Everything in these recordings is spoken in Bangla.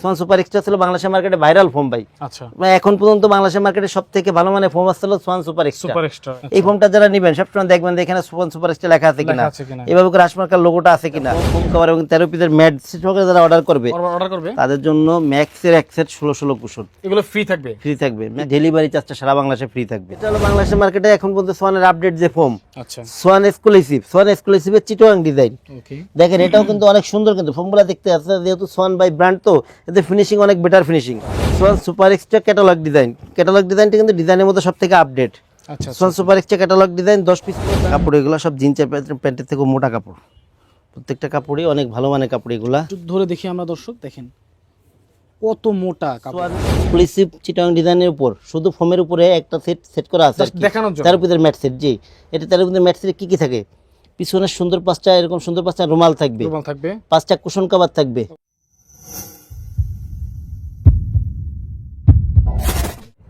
সোয়ান সুপার এক্সট্রা ছিল বাংলাদেশের মার্কেটে ভাইরাল ফোম ভাই। আচ্ছা। মানে এখন পর্যন্ত বাংলাদেশের মার্কেটে সব থেকে ভালো মানে ফোম আসছিল সোয়ান সুপার এক্সট্রা এই ফোনটা যারা নেবেন সবসময় দেখবেন যে এখানে সোয়ান সুপার এক্সট্রা লেখা আছে কিনা। এভাবে করে হাসমার্কার লোগোটা আছে কিনা। ফোম কভার এবং তেরো পিসের ম্যাট সহকারে যারা অর্ডার করবে অর্ডার করবে? তাদের জন্য ম্যাক্সের এক সেট ষোলো ষোলো কুশন। এগুলো ফ্রি থাকবে? ফ্রি থাকবে। ডেলিভারি চার্জটা সারা বাংলাদেশে ফ্রি থাকবে। এটা হলো বাংলাদেশের মার্কেটে এখন পর্যন্ত সোয়ানের আপডেট যে ফোম আচ্ছা। সোয়ান এক্সক্লুসিভ সোয়ান এক্সক্লুসিভের চিটোয়াং ডিজাইন ওকে দেখেন এটাও কিন্তু অনেক সুন্দর কিন্তু। ফোমগুলো দেখতে আছে যেহেতু সোয়ান বাই ব্র্যান্ড তো এতে ফিনিশিং অনেক better finishing Swan super extra catalogue design catalogue ডিজাইনটা কিন্তু ডিজাইনের মধ্যে সব থেকে আপডেট আচ্ছা Swan super extra catalogue design দশ পিস কাপড় এগুলো সব জিন্সের প্যান্টের থেকে মোটা কাপড়। প্রত্যেকটা কাপড়ই অনেক ভালো মানের কাপড় এগুলা। ধরে দেখি আমরা দর্শক দেখেন। কত মোটা কাপড়। এক্সক্লুসিভ চিটাং ডিজাইনের উপর। শুধু ফোমের উপরে একটা সেট সেট করা আছে দেখানোর জন্য। তেরো ম্যাট সেট জি। এটা তেরো পিসের ম্যাট সেটে কি কি থাকে? পিছনে সুন্দর পাঁচটা এরকম সুন্দর পাঁচটা রুমাল থাকবে। রুমাল থাকবে। পাঁচটা কুশন কাভার থাকবে।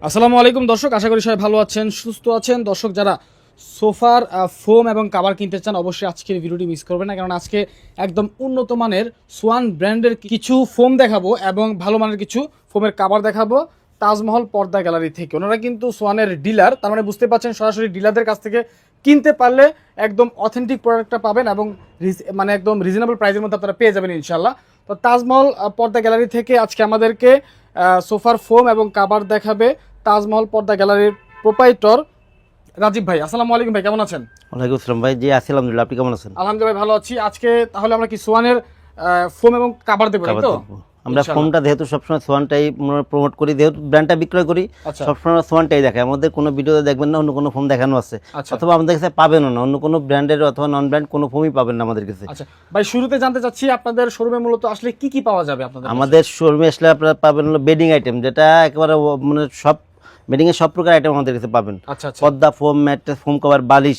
আসসালামু আলাইকুম দর্শক, আশা করি সবাই ভালো আছেন, সুস্থ আছেন। দর্শক, যারা সোফার ফোম এবং কাভার কিনতে চান, অবশ্যই আজকের ভিডিওটি মিস করবেন না কারণ আজকে একদম উন্নত মানের সোয়ান ব্র্যান্ডের কিছু ফোম দেখাবো এবং ভালো মানের কিছু ফোমের কাভার দেখাবো তাজমহল পর্দা গ্যালারি থেকে। ওনারা কিন্তু সোয়ানের ডিলার তার মানে বুঝতে পারছেন সরাসরি ডিলারদের কাছ থেকে কিনতে পারলে একদম অথেন্টিক প্রোডাক্টটা পাবেন এবং মানে একদম রিজনেবল প্রাইসের মধ্যে আপনারা পেয়ে যাবেন ইনশাল্লাহ তো তাজমহল পর্দা গ্যালারি থেকে আজকে আমাদেরকে সোফার ফোম এবং কাভার দেখাবে তাজমহল পর্দা গ্যালারির প্রোপাইটর রাজীব ভাই আসসালামু আলাইকুম ভাই কেমন আছেন? ওয়ালাইকুম আসসালাম ভাই জি আছি আলহামদুলিল্লাহ আপনি কেমন আছেন? আলহামদুলিল্লাহ ভাই ভালো আছি। আজকে তাহলে আমরা কি সোয়ানের ফোম এবং কাভার দেবো তাই তো? আমরা। ফোমটা যেহেতু সবসময় সোয়ানটাই প্রমোট করি যেহেতু ব্র্যান্ডটা বিক্রয় করি আচ্ছা। সবসময় সোয়ানটাই দেখায়। আমাদের কোনো ভিডিওতে দেখবেন না অন্য কোনো ফোম দেখানো আছে। আচ্ছা। অথবা আমাদের কাছে পাবেন না অন্য কোনো ব্র্যান্ডের অথবা নন ব্র্যান্ড কোনো ফোমই পাবেন না আমাদের কাছে। আচ্ছা ভাই শুরুতে জানতে চাচ্ছি আপনাদের শোরুমে মূলত আসলে কি কি পাওয়া যাবে আপনাদের আমাদের শোরুমে আসলে আপনারা পাবেন হলো বেডিং আইটেম যেটা একেবারে মানে সব বেডিং এর সব প্রকার আইটেম আমাদের কাছে পাবেন। আচ্ছা আচ্ছা। Padma foam mattress foam cover বালিশ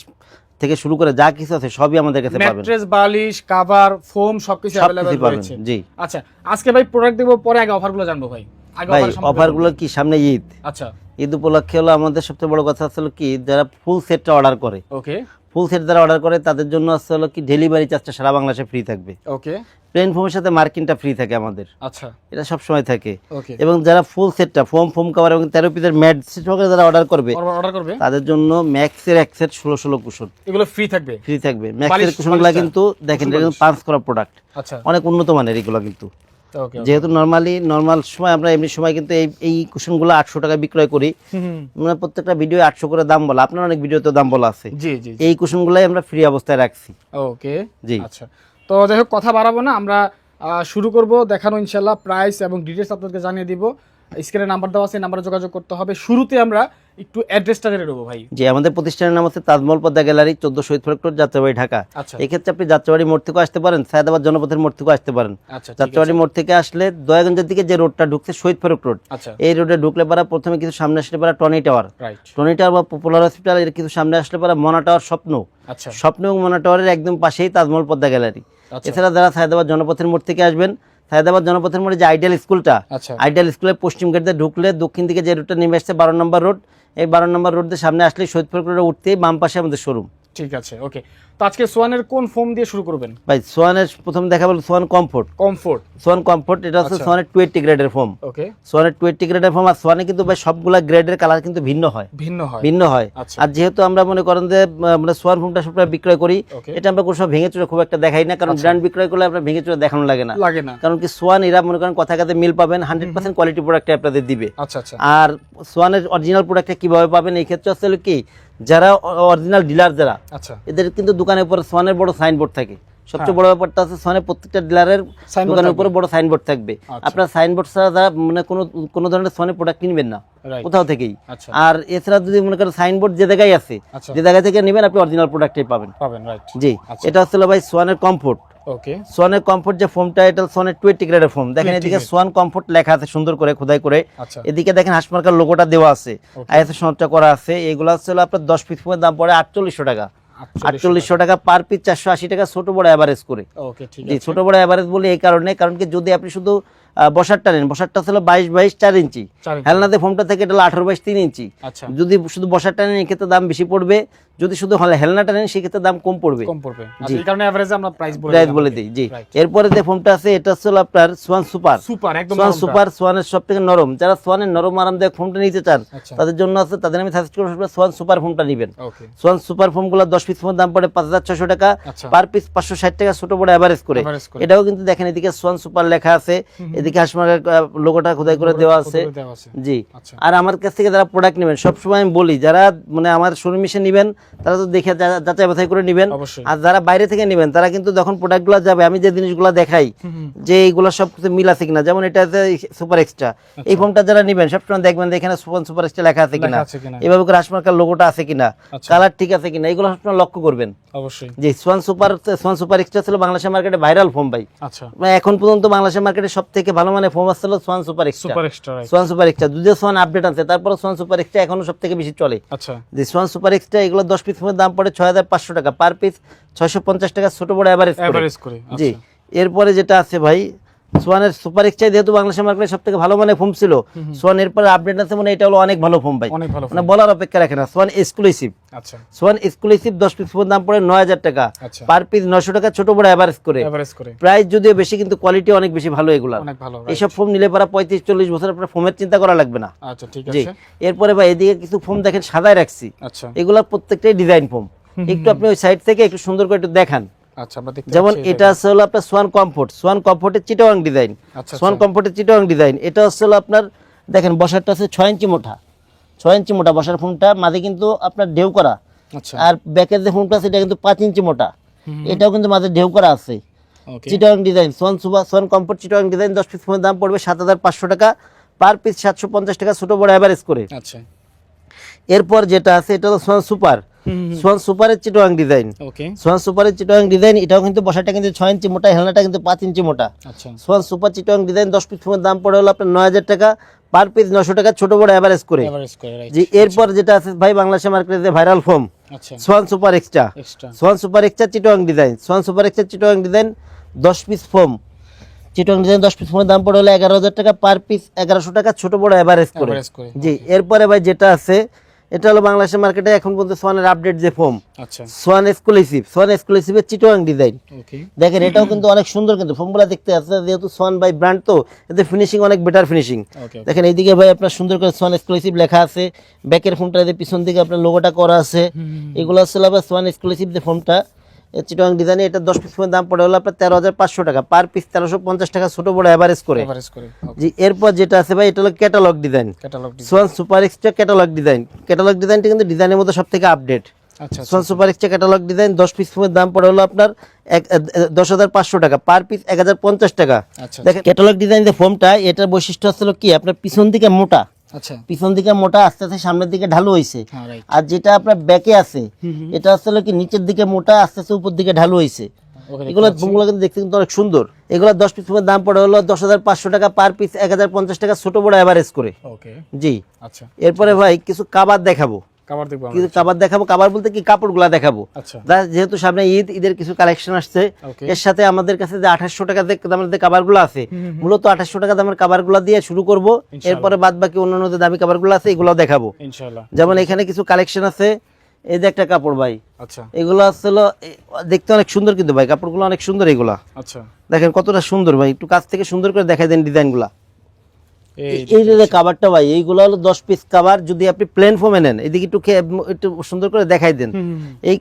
থেকে শুরু করে যা কিছু আছে সবই আমাদের কাছে পাবেন। ম্যাট্রেস বালিশ কভার ফোম সবকিছু কিছুই রয়েছে। জি। আচ্ছা আজকে ভাই প্রোডাক্ট দেব পরে আগে অফারগুলো জানব ভাই। আগে ভাই অফারগুলো কি? সামনে ঈদ। আচ্ছা। ঈদ উপলক্ষে হলো আমাদের সবচেয়ে বড় কথা হলো কি? যারা ফুল সেটটা অর্ডার করে ওকে ফুল সেট যারা অর্ডার করে তাদের জন্য হচ্ছে হলো কি ডেলিভারি চার্জটা সারা বাংলাদেশে ফ্রি থাকবে। ওকে প্লেন ফোমের সাথে মার্কিনটা ফ্রি থাকে আমাদের। আচ্ছা। এটা সব সময় থাকে। ওকে এবং যারা ফুল সেটটা ফোম ফোম কভার এবং তেরো পিসের ম্যাট সেট সহকারে যারা অর্ডার করবে অর্ডার করবে? তাদের জন্য ম্যাক্সের এক সেট ষোলো ষোলো কুশন এগুলো ফ্রি থাকবে? ফ্রি থাকবে। ম্যাক্সের কুশনগুলো কিন্তু দেখেন পাঁচ করা প্রোডাক্ট আচ্ছা। অনেক উন্নত মানের এগুলো কিন্তু। যেহেতু নর্মালি নর্মাল সময় আমরা এমনি সময় কিন্তু এই এই কুশনগুলো আটশো টাকা বিক্রয় করি। মানে প্রত্যেকটা ভিডিও আটশো করে দাম বলা। আপনার অনেক ভিডিওতে দাম বলা আছে। এই কুশন এই কুশনগুলাই আমরা ফ্রি অবস্থায় রাখছি। ওকে জি। আচ্ছা। তো যাই হোক কথা বাড়াবো না। আমরা শুরু করব দেখানো ইনশাল্লাহ প্রাইস এবং ডিটেলস আপনাদেরকে জানিয়ে দিব। স্ক্রিনে নাম্বার দেওয়া আছে নাম্বারে যোগাযোগ করতে হবে। শুরুতে আমরা একটু অ্যাড্রেসটা জেনে নেব ভাই। যে আমাদের প্রতিষ্ঠানের নাম হচ্ছে তাজমহল পদ্মা গ্যালারি চোদ্দ শহীদ ফেরক্টর যাত্রাবাড়ি ঢাকা। আচ্ছা। এক্ষেত্রে আপনি যাত্রাবাড়ি মোড় থেকেও আসতে পারেন সায়দাবাদ জনপথের মোড় থেকেও আসতে পারেন। আচ্ছা যাত্রাবাড়ি মোড় থেকে আসলে দয়াগঞ্জের দিকে যে রোডটা ঢুকছে শহীদ ফেরক রোড আচ্ছা। এই রোডে ঢুকলে পারা প্রথমে কিছু সামনে আসলে পারা টনি টাওয়ার। টনি টাওয়ার বা পপুলার হসপিটাল এর কিছু সামনে আসলে পারা মনা টাওয়ার স্বপ্ন। স্বপ্ন এবং মনা টাওয়ারের একদম পাশেই তাজমহল পদ্মা গ্যালারি। এছাড়া যারা সায়দাবাদ জনপথের মোড় থেকে আসবেন সায়দাবাদ জনপথের মোড়ে যে আইডিয়াল স্কুলটা আচ্ছা। আইডিয়াল স্কুলের পশ্চিম গেটে ঢুকলে দক্ষিণ দিকে যে রুটটা নেমে আসছে বারো নম্বর রোড এই বারো নম্বর রোডের সামনে আসলে শহীদপুর রোডে উঠতেই বাম পাশে আমাদের শোরুম ঠিক আছে ওকে তো আজকে সোয়ানের কোন ফোম দিয়ে শুরু করবেন? ভাই সোয়ানের প্রথম দেখা বলো Swan Comfort. Comfort. Swan Comfort এটা হচ্ছে আচ্ছা। সোয়ানের টুয়েটি গ্রেডের ফোম। ওকে। সোয়ানের টুয়েটি গ্রেডের ফোম আর সোয়ানে কিন্তু ভাই সবগুলা গ্রেডের কালার কিন্তু ভিন্ন হয়। ভিন্ন হয়। ভিন্ন হয়। আচ্ছা। আর যেহেতু আমরা মনে করেন যে আহ, মানে সোয়ান ফোমটা সবসময় বিক্রয় করি এটা আমরা কোনো সময় ভেঙে চুরে খুব একটা দেখাই না কারণ আচ্ছা। ব্র্যান্ড বিক্রয় করলে আমরা ভেঙে চুরে দেখানো লাগে না। লাগে না। কারণ কি সোয়ান এরা মনে করেন কথা কাতে মিল পাবেন হান্ড্রেড পার্সেন্ট কোয়ালিটি প্রোডাক্ট আপনাদের দিবে। আচ্ছা আচ্ছা। আর সোয়ানের অরিজিনাল প্রোডাক্টটা কীভাবে পাবেন এই ক্ষেত্রে হলো কি যারা অরিজিনাল ডিলার যারা আচ্ছা। এদের কিন্তু দোকানের উপর সোয়ানের বড় সাইনবোর্ড থাকে। সবচেয়ে বড় ব্যাপারটা আছে সোয়ানের প্রত্যেকটা ডিলারের দোকানের উপর বড় সাইনবোর্ড থাকবে। আচ্ছা। আপনার সাইনবোর্ড ছাড়া যারা মানে কোনো কোনো ধরনের সোয়ানের প্রোডাক্ট কিনবেন না। কোথাও থেকেই। আচ্ছা। আর এছাড়া যদি মনে করেন সাইনবোর্ড যে জায়গায় আছে যে জায়গা থেকে নেবেন আপনি অরিজিনাল প্রোডাক্টটাই পাবেন। পাবেন রাইট জি। এটা হচ্ছে ভাই সোয়ানের কমফোর্ট ওকে সোয়ানের কমফোর্ট যে ফোমটা এটা সোয়ানের গ্রেডের ফোম দেখেন এদিকে সোয়ান কমফোর্ট লেখা আছে সুন্দর করে খোদাই করে। আচ্ছা। এদিকে দেখেন হাসমার্কার লোগোটা দেওয়া আছে. আইএসএ সনদটা করা আছে। এগুলো হচ্ছে আপনার দশ পিস ফোমের দাম পড়ে আটচল্লিশশো টাকা। আটচল্লিশশো টাকা। পার পিস চারশো আশি টাকা ছোট বড় অ্যাভারেজ করে। ছোট বড় অ্যাভারেজ বলি এই কারণে কারণ কি যদি আপনি শুধু বসারটা নেন। বসারটা ছিল বাইশ বাইশ চার ইঞ্চি। হেলনাতে ফোমটা থেকে এটা আঠারো বাইশ তিন ইঞ্চি। আচ্ছা। যদি শুধু বসারটা নেন এক্ষেত্রে দাম বেশি পড়বে। যদি শুধু হলে- হেলনাটা নেন সেক্ষেত্রে দাম কম পড়বে। পড়বে। আচ্ছা প্রাইস বলে প্রাইস দিই জি। এরপরে যে ফোমটা আছে এটা হচ্ছে আপনার সোয়ান সুপার সোয়ান সুপার সোয়ানের সব থেকে নরম। যারা সোয়ানের নরম আরামদায়ক ফোমটা নিতে চান আচ্ছা। তাদের জন্য আছে তাদের আমি সাজেস্ট করব সোয়ান সুপার ফোমটা নেবেন। সোয়ান সুপার ফোমগুলো দশ পিস ফোন দাম পড়ে পাঁচ হাজার ছশো টাকা। পার পিস পাঁচশো ষাট টাকা ছোট বড় অ্যাভারেজ করে। করে। এটাও কিন্তু দেখেন এদিকে সোয়ান সুপার লেখা আছে এদিকে হাসমার্কের লোগোটা খোদাই করে দেওয়া আছে। জি। আচ্ছা। আর আমার কাছ থেকে যারা প্রোডাক্ট নেবেন সবসময় আমি বলি যারা মানে আমার শোরুম এসে নেবেন তারা তো দেখে যাচাই বাছাই করে নেবেন। আর যারা বাইরে থেকে নেবেন তারা কিন্তু যখন প্রোডাক্টগুলো যাবে আমি যে জিনিসগুলো দেখাই। যে এইগুলো সব কিছু মিল আছে কিনা যেমন এটা আছে সুপার এক্সট্রা এই ফোনটা যারা নেবেন সবসময় দেখবেন যে এখানে সুপার সুপার এক্সট্রা লেখা আছে কিনা। এভাবে করে হাসমার্কার লোগোটা আছে কিনা। আচ্ছা। কালার ঠিক আছে কিনা এগুলো সবসময় লক্ষ্য করবেন। অবশ্যই। যে Swan super Swan super extra ছিল বাংলাদেশের মার্কেটে ভাইরাল ফোম ভাই। আচ্ছা। মানে এখন পর্যন্ত বাংলাদেশের মার্কেটে সব থেকে ভালো মানে ফোম আসছিল Swan super extra super extra Swan super extra যদিও সোয়ান আপডেট আছে তারপরে সোয়ান সুপার এক্সট্রা এখনও সব থেকে বেশি চলে। আচ্ছা। যে সোয়ান সুপার এক্সট্রা এগুলো পিস দাম পড়ে ছয় হাজার পাঁচশো টাকা। পার পিস ছয়শো পঞ্চাশ টাকা ছোট বড় এভারেজ করে জি। আচ্ছা। এরপরে যেটা আছে ভাই সোয়ানের সুপার এক্সট্রা যেহেতু বাংলাদেশের মার্কেটে সব থেকে ভালো মানে ফোন ছিল সোয়ান এরপরে আপডেট আছে মানে এটা হলো অনেক ভালো ফোন ভাই। মানে বলার অপেক্ষা রাখে না সোয়ান এক্সক্লুসিভ আচ্ছা। সোয়ান এক্সক্লুসিভ দশ পিস ফোন দাম পড়ে নয় হাজার টাকা। পার পিস নশো টাকা ছোট বড় অ্যাভারেজ করে। এভারেজ করে। প্রাইস যদিও বেশি কিন্তু কোয়ালিটি অনেক বেশি ভালো এগুলা। অনেক ভালো right. এইসব ফোন নিলে পরে পঁয়ত্রিশ চল্লিশ বছর আপনার ফোমের চিন্তা করা লাগবে না। আচ্ছা ঠিক জি। এরপরে ভাই এদিকে কিছু ফোন দেখেন সাদায় রাখছি। আচ্ছা। এগুলা প্রত্যেকটাই ডিজাইন ফোম একটু আপনি ওই সাইড থেকে একটু সুন্দর করে একটু দেখান। যেমন পাচ্ছি এটা হচ্ছে হলো আপনার সোয়ান কমফোর্ট সোয়ান কমফোর্টের চিটাওয়াং ডিজাইন আচ্ছা সোয়ান কমফোর্টের চিটাওয়াং ডিজাইন এটা হচ্ছে হলো আপনার দেখেন বসারটা আছে ছয় ইঞ্চি মোটা। ছয় ইঞ্চি মোটা বসার ফোনটা মাঝে কিন্তু আপনার ঢেউ করা। আচ্ছা। আর ব্যাকের যে ফোনটা আছে এটা কিন্তু পাঁচ ইঞ্চি মোটা। এটাও কিন্তু মাঝে ঢেউ করা আছে। চিটাং ডিজাইন সোয়ান সুবা সোয়ান কমফোর্ট চিটাং ডিজাইন দশ পিস ফোনের দাম পড়বে সাত হাজার পাঁচশো টাকা। পার পিস সাতশো পঞ্চাশ টাকা ছোট বড় অ্যাভারেজ করে। আচ্ছা। এরপর যেটা আছে এটা হলো সোয়ান সুপার সোয়ান সুপারের চিটাং ডিজাইন। ওকে। সোয়ান সুপারের চিটাং ডিজাইন এটাও কিন্তু বসাটা কিন্তু ছয় ইঞ্চি মোটা হেলনাটা কিন্তু পাঁচ ইঞ্চি মোটা। আচ্ছা। সোয়ান সুপার চিটাং ডিজাইন দশ পিস ফোনের দাম পড়ে হলো আপনার নয় হাজার টাকা পার পিস নশো টাকা ছোট বড় অ্যাভারেজ করে। এভারেজ করে রাইট জি এরপর যেটা আছে ভাই বাংলাদেশের মার্কেটে যে ভাইরাল ফোম আচ্ছা। Swan super extra Swan super extra Chittagong design Swan super extra Chittagong design দশ পিস ফোম। চিটোয়াং ডিজাইন দশ পিস ফোমের দাম পড়ে হলো এগারো হাজার টাকা পার পিস এগারোশো টাকা ছোট বড় অ্যাভারেজ করে। জি এরপরে ভাই যেটা আছে এটা হলো বাংলাদেশের মার্কেটে এখন পর্যন্ত সোয়ানের আপডেট যে ফোম আচ্ছা। সোয়ান এক্সক্লুসিভ সোয়ান এক্সক্লুসিভের চিটোয়াং ডিজাইন ওকে দেখেন এটাও কিন্তু অনেক সুন্দর কিন্তু ফোমগুলো দেখতে আছে যেহেতু সোয়ান বাই ব্র্যান্ড তো এতে ফিনিশিং অনেক বেটার ফিনিশিং দেখেন এইদিকে ভাই আপনার সুন্দর করে সোয়ান এক্সক্লুসিভ লেখা আছে। ব্যাকের ফোনটা যে পিছন দিকে আপনার লোগোটা করা আছে। এগুলো হচ্ছে সোয়ান এক্সক্লুসিভ যে ফোনটা চিটং ডিজাইনে এটা দশ পিস দাম পড়ে হলো আপনার তেরো হাজার পাঁচশো টাকা। পার পিস তেরোশো পঞ্চাশ টাকা ছোট বড় অ্যাভারেজ করে। এভারেজ করে জি এরপর যেটা আছে ভাই এটা হলো catalogue design Swan super extra catalogue design catalogue ডিজাইনটা কিন্তু ডিজাইনের মধ্যে সব থেকে আপডেট আচ্ছা Swan super extra catalogue design দশ পিস ফোনের দাম পড়ে হলো আপনার এক দশ হাজার পাঁচশো টাকা। পার পিস এক হাজার পঞ্চাশ টাকা। আচ্ছা দেখেন ক্যাটালগ ডিজাইন যে ফোমটা এটার বৈশিষ্ট্য হচ্ছিল কি? আপনার পিছন দিকে মোটা। আচ্ছা। পিছন দিকে মোটা আস্তে আস্তে সামনের দিকে ঢালু হয়েছে হ্যাঁ আর যেটা আপনার ব্যাকে আছে এটা আসলে কি নিচের দিকে মোটা আস্তে আস্তে উপর দিকে ঢালু হয়েছে এগুলো কিন্তু দেখতে কিন্তু অনেক সুন্দর। এগুলো দশ পিস দাম পড়ে হলো দশ হাজার পাঁচশো টাকা পার পিস এক হাজার পঞ্চাশ টাকা ছোট বড় অ্যাভারেজ করে। জি। আচ্ছা। এরপরে ভাই কিছু কাবার দেখাবো। দেখব কাবার দেখাবো কাবার বলতে কি কাপড়গুলা দেখাবো। আচ্ছা। যেহেতু সামনে ঈদ ঈদের কিছু কালেকশন আসছে এর সাথে আমাদের কাছে যে আঠাশশো টাকা যে দামের যে কাবারগুলো আছে মূলত আঠাশশো টাকা দামের কাবারগুলো দিয়ে শুরু করব। এরপরে বাদ বাকি অন্যান্য যে দামি কাবারগুলো আছে এগুলো দেখাবো। যেমন এখানে কিছু কালেকশন আছে এই যে একটা কাপড় ভাই। আচ্ছা। এগুলো আসলে দেখতে অনেক সুন্দর কিন্তু ভাই কাপড়গুলো অনেক সুন্দর এগুলা। আচ্ছা। দেখেন কতটা সুন্দর ভাই একটু কাছ থেকে সুন্দর করে দেখাই দেন ডিজাইনগুলা এই যে কাবারটা ভাই এইগুলো হলো দশ পিস যদি আপনি প্লেন ফোমে নেন এদিকে একটু একটু সুন্দর করে দেখাই দেন। এই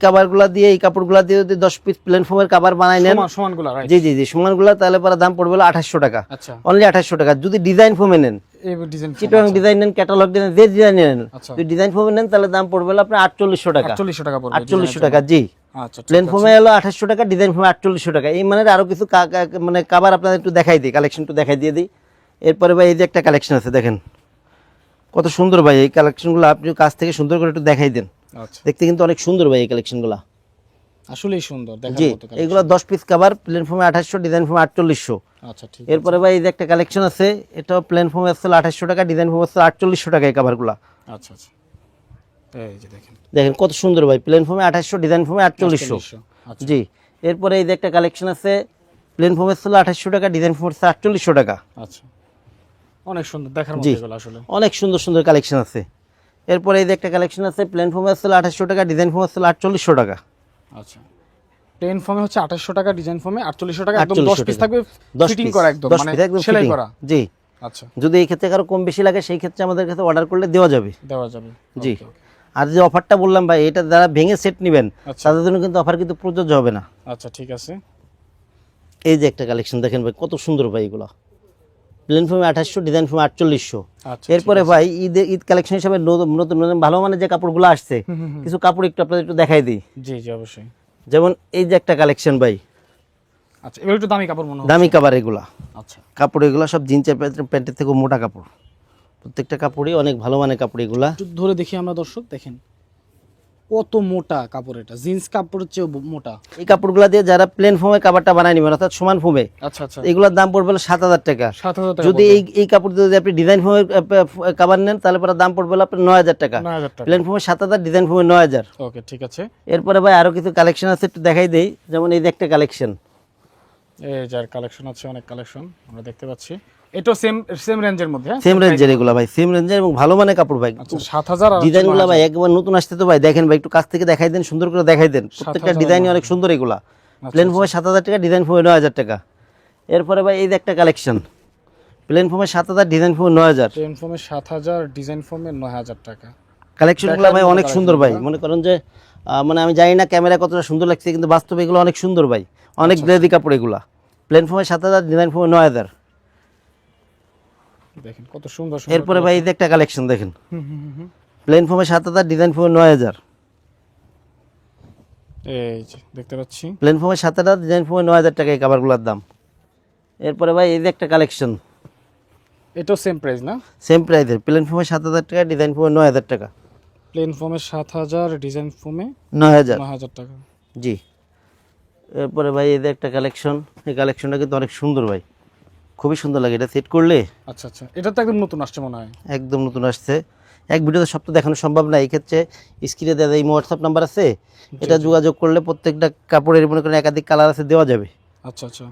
দিয়ে এই কাপড়গুলা দিয়ে যদি দশ পিস প্লেন ফোমের বানাই নেন সমানগুলো রাইট জি জি জি সমানগুলা তাহলে পরে দাম পড়বে আঠাশশো টাকা। আচ্ছা। অনলি আঠাশশো টাকা। যদি ডিজাইন ফোমে নেন চিটং ডিজাইন নেন ক্যাটালগ নেন যে ডিজাইন নেন আচ্ছা। যদি ডিজাইন ফোমে নেন তাহলে দাম পড়বে আপনার আটচল্লিশশো টাকা। 4800 টাকা আটচল্লিশশো টাকা জি। আচ্ছা প্লেন হলো আঠাশশো টাকা ডিজাইন আটচল্লিশশো টাকা। এই মানে আরও কিছু মানে কাবার আপনাদের একটু দেখাই দিই কালেকশন একটু দেখাই দিয়ে দিই। এরপরে ভাই এই যে একটা কালেকশন আছে দেখেন। কত সুন্দর ভাই এই কালেকশনগুলো আপনি কাছ থেকে সুন্দর করে একটু দেখাই দেন। আচ্ছা। দেখতে কিন্তু অনেক সুন্দর ভাই এই কালেকশনগুলো আসলেই সুন্দর জি। এগুলো দশ পিস প্লেন ফোমে আঠাশশো ডিজাইন ফর্মে আটচল্লিশশো। আচ্ছা ঠিক এরপরে ভাই এই যে একটা কালেকশন আছে এটাও প্লেন ফোম আসছিল আঠাশশো টাকা ডিজাইন ফোম আসছিল আটচল্লিশশো টাকা এই কাভারগুলো আচ্ছা আচ্ছা। এই যে দেখেন। দেখেন কত সুন্দর ভাই প্লেন ফোমে আঠাশশো ডিজাইন ফর্মে আটচল্লিশশো। 4800 আচ্ছা। জি এরপরে এই যে একটা কালেকশন আছে প্লেন ফোমের ছিল আঠাশশো টাকা ডিজাইন ছিল আটচল্লিশশো টাকা। আচ্ছা। অনেক সুন্দর দেখার মতো এগুলো আসলে। অনেক সুন্দর সুন্দর কালেকশন আছে। এরপরে এই যে একটা কালেকশন আছে প্লেন ফোমের ছিল আঠাশশো টাকা ডিজাইন ফোমের ছিল আটচল্লিশশো টাকা। আচ্ছা। প্লেন ফর্মে হচ্ছে আঠাশশো টাকা ডিজাইন ফর্মে আটচল্লিশশো টাকা একদম দশ পিস থাকবে ফিটিং করা একদম মানে একদম সেলাই করা। জি। আচ্ছা। যদি এই ক্ষেত্রে কারও কম বেশি লাগে সেই ক্ষেত্রে আমাদের কাছে অর্ডার করলে দেওয়া যাবে। দেওয়া যাবে। জি. আর যে অফারটা বললাম ভাই এটা যারা ভেঙে সেট নেবেন আচ্ছা। তাদের জন্য কিন্তু অফার কিন্তু প্রযোজ্য হবে না। আচ্ছা ঠিক আছে। এই যে একটা কালেকশন দেখেন ভাই কত সুন্দর ভাই এগুলো। প্লেন ফোমে আঠাশশো ডিজাইন ফোমে আটচল্লিশশো। আচ্ছা এরপরে ভাই ঈদের ঈদ কালেকশন হিসাবে নতুন নতুন ভালো মানের যে কাপড়গুলো আসছে। কিছু কাপড় একটু আপনাদের একটু দেখাই দিই। জি জি অবশ্যই। যেমন এই যে একটা কালেকশন ভাই। আচ্ছা এগুলো একটু দামি কাপড় মনে হয় দামি কাপড় এগুলা। আচ্ছা। কাপড় এগুলো সব জিন্সের প্যান্টের থেকে মোটা কাপড়। প্রত্যেকটা কাপড়ই অনেক ভালো মানের কাপড় এগুলা। একটু ধরে দেখি আমরা দর্শক দেখেন। কত মোটা কাপড় এটা? জিন্স কাপড়ের চেয়েও মোটা। এই কাপড়গুলা দিয়ে যারা প্লেন ফোমে কাবারটা বানায় নেবেন অর্থাৎ সমান ফোমে আচ্ছা আচ্ছা। এগুলোর দাম পড়বে সাত হাজার টাকা। সাত হাজার টাকা যদি এই এই কাপড় দিয়ে যদি আপনি ডিজাইন ফোমের কাবার নেন তাহলে পরে দাম পড়বে হলো আপনার নয় হাজার টাকা। নয় হাজার টাকা। প্লেন ফোমে সাত হাজার ডিজাইন ফোমে নয় হাজার। ওকে ঠিক আছে। এরপরে ভাই আরও কিছু কালেকশন আছে একটু দেখাই দেই। যেমন এই যে একটা কালেকশন এই যার কালেকশন আছে অনেক কালেকশন আমরা দেখতে পাচ্ছি। এটাও সেম সেম রেঞ্জের মধ্যে হ্যাঁ? সেম রেঞ্জের এগুলো ভাই সেম রেঞ্জের এবং ভালো মানের কাপড় ভাই। আচ্ছা সাত হাজার আর ডিজাইনগুলা ভাই একবার নতুন আসতে তো ভাই দেখেন ভাই একটু কাছ থেকে দেখাই দেন সুন্দর করে দেখাই দেন। প্রত্যেকটা 7000 ডিজাইনই অনেক সুন্দর এগুলা। আচ্ছা, প্লেন সাত হাজার টাকা ডিজাইন নয় হাজার টাকা। এরপরে ভাই এই যে একটা কালেকশন প্লেন সাত হাজার ডিজাইন ফোমে নয় হাজার। ট্রেন ফর্মে সাত হাজার ডিজাইন ফর্মে নয় হাজার টাকা। কালেকশনগুলা ভাই অনেক সুন্দর ভাই। মনে করেন যে মানে আমি জানি না ক্যামেরা কতটা সুন্দর লাগছে কিন্তু বাস্তবে এগুলো অনেক সুন্দর ভাই। অনেক আচ্ছা, গ্লেদি কাপড় এগুলা। প্লেন সাত হাজার ডিজাইন ফোমে নয় হাজার। দেখেন কত সুন্দর এরপরে ভাই এই যে একটা কালেকশন দেখেন। প্লেন ফোমে সাত হাজার ডিজাইন ফোমে নয় হাজার। এই যে দেখতে পাচ্ছি। প্লেন ফোমে সাত হাজার ডিজাইন ফোমে নয় হাজার টাকা এই কাভারগুলোর দাম। এরপরে ভাই এই যে একটা কালেকশন এটাও সেম প্রাইস না? সেম প্রাইসের প্লেন ফোমে সাত হাজার টাকা ডিজাইন ফোমে নয় হাজার টাকা। প্লেন ফর্মে সাত হাজার ডিজাইন ফর্মে নয় হাজার। নয় হাজার টাকা। জি। এরপরে ভাই যে একটা কালেকশন এই কালেকশনটা কিন্তু অনেক সুন্দর ভাই। খুবই সুন্দর লাগে। এটা সেট করলে আচ্ছা আচ্ছা। এটা তো একদম নতুন আসছে মনে হয়। একদম নতুন আসছে। এক ভিডিওতে সব তো দেখানো সম্ভব না। এই ক্ষেত্রে স্ক্রিনে দেওয়া এই হোয়াটসঅ্যাপ নাম্বার আছে। এটা যোগাযোগ করলে প্রত্যেকটা কাপড়ের মনে করেন একাধিক কালার আছে দেওয়া যাবে। আচ্ছা আচ্ছা।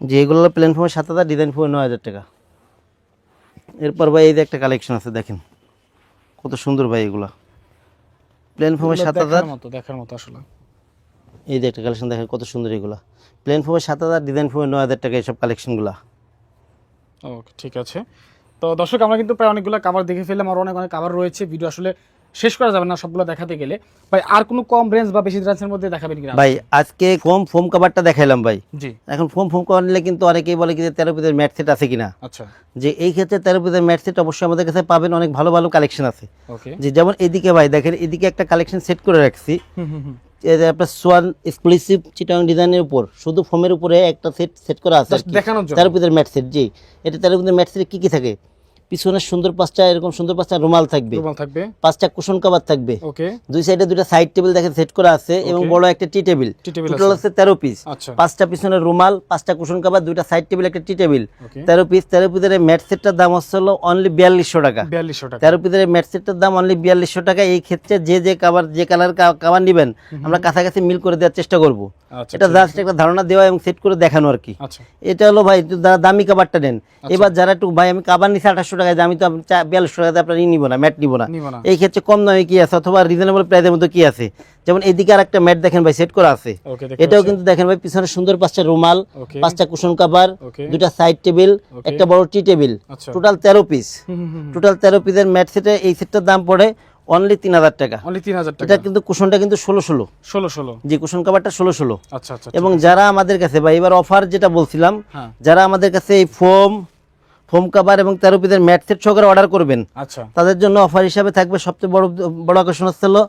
যে এগুলো প্লেন সাত হাজার ডিজাইন ফোমে নয় হাজার টাকা। এরপর ভাই এই যে একটা কালেকশন আছে দেখেন। কত সুন্দর ভাই এগুলা। প্লেন ফোমে সাত হাজার। মতো দেখার মতো আসলে। এই যে একটা কালেকশন দেখেন কত সুন্দর এগুলা। প্লেন ফোমে সাত হাজার ডিজাইন ফোমে নয় হাজার টাকা এইসব কালেকশনগুলা ওকে ঠিক আছে। তো দর্শক আমরা কিন্তু প্রায় অনেকগুলো কাভার দেখে ফেললাম আর অনেক অনেক কাভার রয়েছে। ভিডিও আসলে শেষ করা যাবে না সবগুলো দেখাতে গেলে। ভাই আর কোনো কম রেঞ্জ বা বেশি রেঞ্জের মধ্যে দেখাবেন কিনা? ভাই আজকে কম ফোম কাভারটা দেখাইলাম ভাই। জি। এখন ফোম ফোম কভার নিলে কিন্তু অনেকেই বলে কি যে তেরো পিসের ম্যাট সেট আছে কিনা। আচ্ছা। যে এই ক্ষেত্রে তেরো পিসের ম্যাট সেট অবশ্যই আমাদের কাছে পাবেন অনেক ভালো ভালো কালেকশন আছে। ওকে। যে যেমন এদিকে ভাই দেখেন এদিকে একটা কালেকশন সেট করে রাখছি। আপনার সোয়ান এক্সক্লুসিভ চিটাং ডিজাইনের উপর শুধু ফোমের উপরে একটা সেট সেট করা আছে তেরো পিসের ম্যাট সেট জি। এটা তার ভিতরে ম্যাট সেট কি কি থাকে? পিছনে সুন্দর পাঁচটা এরকম সুন্দর পাঁচটা রুমাল থাকবে। রুমাল থাকবে। পাঁচটা কুশন কভার থাকবে। ওকে। দুই সাইডে দুটো সাইড টেবিল দেখেন সেট করা আছে এবং বড় একটা টি টেবিল টোটাল আছে। আছে তেরো পিস আচ্ছা। পাঁচটা পিছনে রুমাল পাঁচটা কুশন কভার দুইটা সাইড টেবিল একটা টি টেবিল ওকে। তেরো পিস তেরো পিসের ম্যাট সেটটার দাম হচ্ছে হলো অনলি বিয়াল্লিশশো টাকা। বিয়াল্লিশশো টাকা। তেরো পিসের ম্যাট সেটটার দাম অনলি বিয়াল্লিশশো টাকা। এই ক্ষেত্রে যে যে কাবার যে কালার কাবার নেবেন আমরা কাছাকাছি মিল করে দেওয়ার চেষ্টা করব। আচ্ছা এটা জাস্ট একটা ধারণা দেওয়া এবং সেট করে দেখানো আর কি। আচ্ছা। এটা হলো ভাই দামি কাবারটা নেন। এবার যারা একটু ভাই আমি কাবার নিছি আঠাশশো টাকায় আমি তো বিয়াল্লিশশো টাকাতে আপনার ই নিবো না ম্যাট নিবো না। এই ক্ষেত্রে কম দামে কি আছে? অথবা রিজনেবল প্রাইসের মধ্যে কি আছে? যেমন এদিকে আর একটা ম্যাট দেখেন ভাই সেট করা আছে। এটাও কিন্তু দেখেন ভাই পিছনে সুন্দর পাঁচটা রুমাল পাঁচটা কুশন কাভার দুটা সাইড টেবিল একটা বড় টি টেবিল আচ্ছা। টোটাল তেরো পিস টোটাল তেরো পিসের ম্যাট সেটে এই সেটটার দাম পড়ে অনলি তিন হাজার টাকা। অনলি তিন হাজার টাকা। এটা কিন্তু কুশনটা কিন্তু ষোলো ষোলো। ষোলো ষোলো। যে কুশন কাভারটা ষোলো ষোলো। আচ্ছা আচ্ছা এবং যারা আমাদের কাছে বা এবার অফার যেটা বলছিলাম হ্যাঁ। যারা আমাদের কাছে এই ফোম ফোম কাভার এবং তেরো পিসের ম্যাট সেট সহকারে অর্ডার করবেন। আচ্ছা। তাদের জন্য অফার হিসাবে থাকবে সবচেয়ে বড় বড় আকর্ষণ হচ্ছে হলো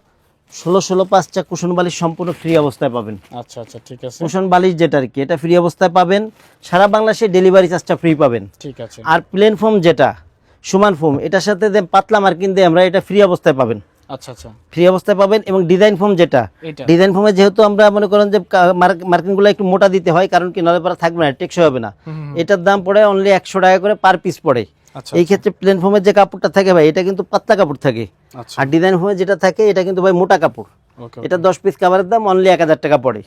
ষোলো ষোলো পাঁচটা কুশন বালিশ সম্পূর্ণ ফ্রি অবস্থায় পাবেন। আচ্ছা আচ্ছা ঠিক আছে। কুশন বালিশ যেটা আর কি এটা ফ্রি অবস্থায় পাবেন। সারা বাংলাদেশে ডেলিভারি চার্জটা ফ্রি পাবেন। ঠিক আছে। আর প্লেন ফোম যেটা সুমান ফোম এটার সাথে যে পাতলা মার্কিন দিয়ে আমরা এটা ফ্রি অবস্থায় পাবেন। আচ্ছা আচ্ছা। ফ্রি অবস্থায় পাবেন এবং ডিজাইন ফোম যেটা ডিজাইন ফোমে যেহেতু আমরা মনে করেন যে মার্কিনগুলো একটু মোটা দিতে হয় কারণ কি নলে পরে থাকবে না টেকসই হবে না। এটার দাম পড়ে অনলি একশো টাকা করে পার পিস পড়ে। আচ্ছা এই ক্ষেত্রে প্লেন ফোমের যে কাপড়টা থাকে ভাই এটা কিন্তু পাতলা কাপড় থাকে। আর ডিজাইন ফোমে যেটা থাকে এটা কিন্তু ভাই মোটা কাপড়। এটা দশ পিস কাভারের দাম অনলি এক হাজার টাকা পড়ে।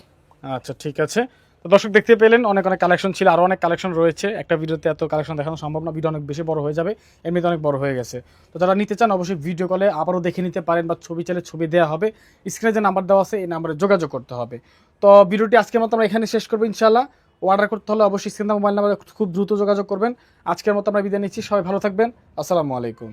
আচ্ছা ঠিক আছে। তো দর্শক দেখতে পেলেন, অনেক অনেক কালেকশন ছিল আরও অনেক কালেকশন রয়েছে। একটা ভিডিওতে এত কালেকশন দেখানো সম্ভব না, ভিডিও অনেক বেশি বড় হয়ে যাবে, এমনিতে অনেক বড় হয়ে গেছে। তো যারা নিতে চান, অবশ্যই ভিডিও কলে আবারও দেখে নিতে পারেন বা ছবি চাইলে ছবি দেওয়া হবে। স্ক্রিনে যে নাম্বার দেওয়া আছে, এই নাম্বারে যোগাযোগ করতে হবে। তো ভিডিওটি আজকের মতো আমরা এখানে শেষ করব ইনশাল্লাহ অর্ডার করতে হলে অবশ্যই স্ক্রিনে মোবাইল নাম্বারে খুব দ্রুত যোগাযোগ করবেন। আজকের মতো আমরা বিদায় নিচ্ছি, সবাই ভালো থাকবেন। আসসালামু আলাইকুম।